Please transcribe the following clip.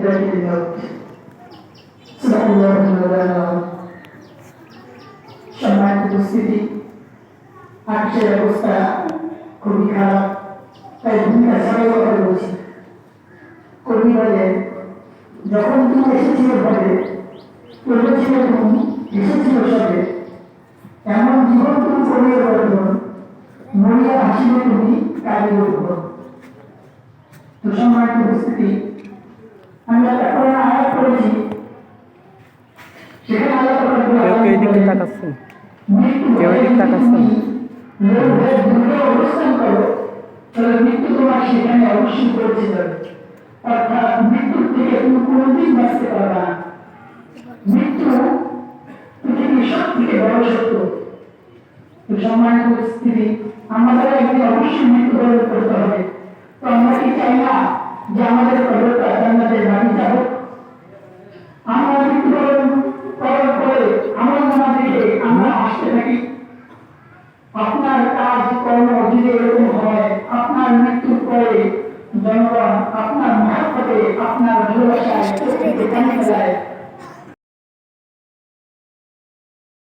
বিদায় নিয়োগ সম্মানিত উপস্থিতি আজকের অবস্থা খুবই খারাপ তাই ভূমিকা সবাই কথা বলছি কবি বলে যখন তুমি এসেছিল ঘরে বলেছিল তুমি এসেছিল সবে এমন জীবন তুমি করিয়ে বর্ধন মরিয়া হাসিলে তুমি কাজে উঠবো তো সম্মানিত উপস্থিতি আয়াত সেখানে আল্লাহ বলেন, কেউ কেউ এদিকে তাকাচ্ছেন কেউ এদিকে তাকাচ্ছেন? লোক দূরে অবস্থান করো তাহলে মৃত্যু তোমার সেখানে অবশ্যই পৌঁছে যাবে অর্থাৎ মৃত্যুর থেকে তুমি কোনোদিন বাঁচতে পারবে না মৃত্যু পৃথিবীর সব থেকে বড় সত্য সম্মানিত উপস্থিতি আমাদের একদিন অবশ্যই মৃত্যুবরণ করতে হবে তো আমরা কি চাই না যে আমাদের কবরটা জান্নাতের আসতে থাকি আপনার কাজ কর্ম যদি এরকম হয় আপনার মৃত্যুর পরে জনগণ আপনার মহাপতে আপনার যায়